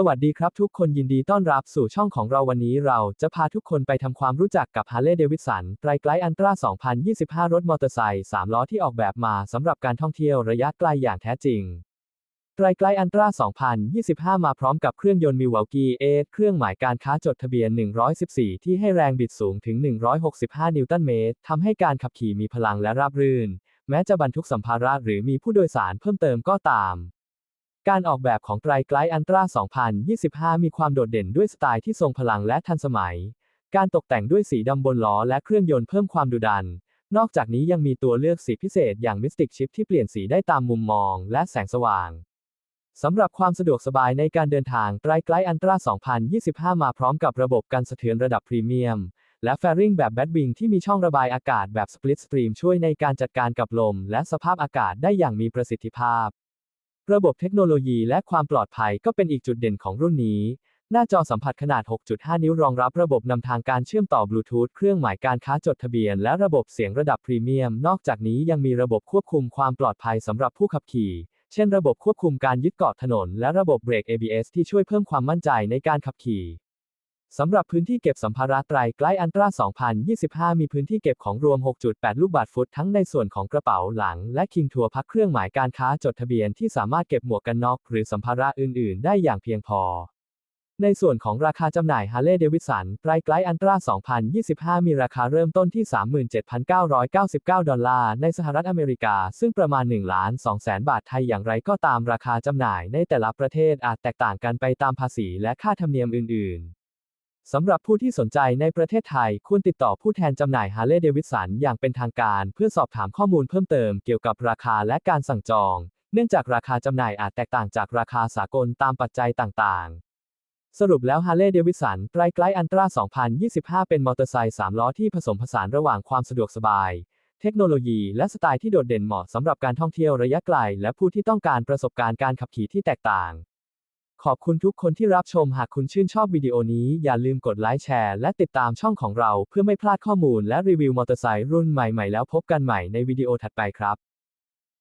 สวัสดีครับทุกคนยินดีต้อนรับสู่ช่องของเราวันนี้เราจะพาทุกคนไปทำความรู้จักกับ Harley Davidson ไตรไกลอันตรา 2025 รถมอเตอร์ไซค์3ล้อที่ออกแบบมาสำหรับการท่องเที่ยวระยะไกลอย่างแท้จริงไตรไกลอันตรา 2025 มาพร้อมกับเครื่องยนต์ Milwaukee A เครื่องหมายการค้าจดทะเบียน 114 ที่ให้แรงบิดสูงถึง 165 นิวตันเมตรทำให้การขับขี่มีพลังและราบรื่น แม้จะบรรทุกสัมภาระหรือมีผู้โดยสารเพิ่มเติมก็ตาม การออกแบบของไตรไกลอันตรา 2025 มีความโดดเด่นด้วยสไตล์ที่ทรงพลังและทันสมัย การตกแต่งด้วยสีดำบนล้อและเครื่องยนต์เพิ่มความดุดัน นอกจากนี้ยังมีตัวเลือกสีพิเศษอย่าง Mystic Chip ที่เปลี่ยนสีได้ตามมุมมองและแสงสว่าง สำหรับความสะดวกสบายในการเดินทางไตรไกลอันตรา 2025 มาพร้อมกับระบบกันสะเทือนระดับพรีเมียม และแฟริงแบบแบดวิงที่มีช่องระบายอากาศแบบสปลิตสตรีมช่วยในการจัดการกับลม และสภาพอากาศได้อย่างมีประสิทธิภาพ ระบบเทคโนโลยีและความปลอดภัยก็เป็นอีกจุดเด่นของรุ่นนี้ หน้าจอสัมผัสขนาด 6.5 นิ้วรองรับระบบนำทางการเชื่อมต่อบลูทูธเครื่องหมายการค้าจดทะเบียน และระบบเสียงระดับพรีเมียม นอกจากนี้ยังมีระบบควบคุมความปลอดภัยสำหรับผู้ขับขี่ เช่น ระบบควบคุมการยึดเกาะถนน และระบบเบรก ABS ที่ช่วยเพิ่มความมั่นใจในการขับขี่ สำหรับพื้นที่เก็บสัมภาระไตรใกลอันตรา 2025 มีพื้นที่เก็บของรวม 6.8 ลูกบาศก์ฟุตทั้งในส่วนของกระเป๋าหลัง และคิงทัวร์พักเครื่องหมายการค้าจดทะเบียนที่สามารถเก็บหมวกกันน็อกหรือสัมภาระอื่น ๆ ได้อย่างเพียงพอ ในส่วนของราคาจำหน่าย Harley Davidson ไตรไกลอันตรา 2025 มีราคาเริ่มต้นที่ 37,999 ดอลลาร์ในสหรัฐอเมริกา ซึ่งประมาณ1ล้าน2แสนบาทไทยอย่างไรก็ตามราคาจำหน่ายในแต่ละประเทศอาจแตกต่างกันไปตามภาษีและค่าธรรมเนียมอื่น ๆ สำหรับผู้ที่สนใจในประเทศไทย ควรติดต่อผู้แทนจำหน่าย Harley Davidson อย่างเป็นทางการ เพื่อสอบถามข้อมูลเพิ่มเติมเกี่ยวกับราคาและการสั่งจอง เนื่องจากราคาจำหน่ายอาจแตกต่างจากราคาสากลตามปัจจัยต่างๆ สรุปแล้ว Harley Davidson ไตรไกลอันตรา 2025 เป็นมอเตอร์ไซค์3ล้อที่ผสมผสานระหว่างความสะดวกสบาย เทคโนโลยี และสไตล์ที่โดดเด่นเหมาะสำหรับการท่องเที่ยวระยะไกล และผู้ที่ต้องการประสบการณ์การขับขี่ที่แตกต่าง ขอบคุณทุกคนที่รับชมหากคุณชื่นชอบวิดีโอนี้อย่าลืมกดไลค์แชร์และติดตามช่องของเราเพื่อไม่พลาดข้อมูลและรีวิวมอเตอร์ไซค์รุ่นใหม่ๆแล้วพบกันใหม่ในวิดีโอถัดไปครับ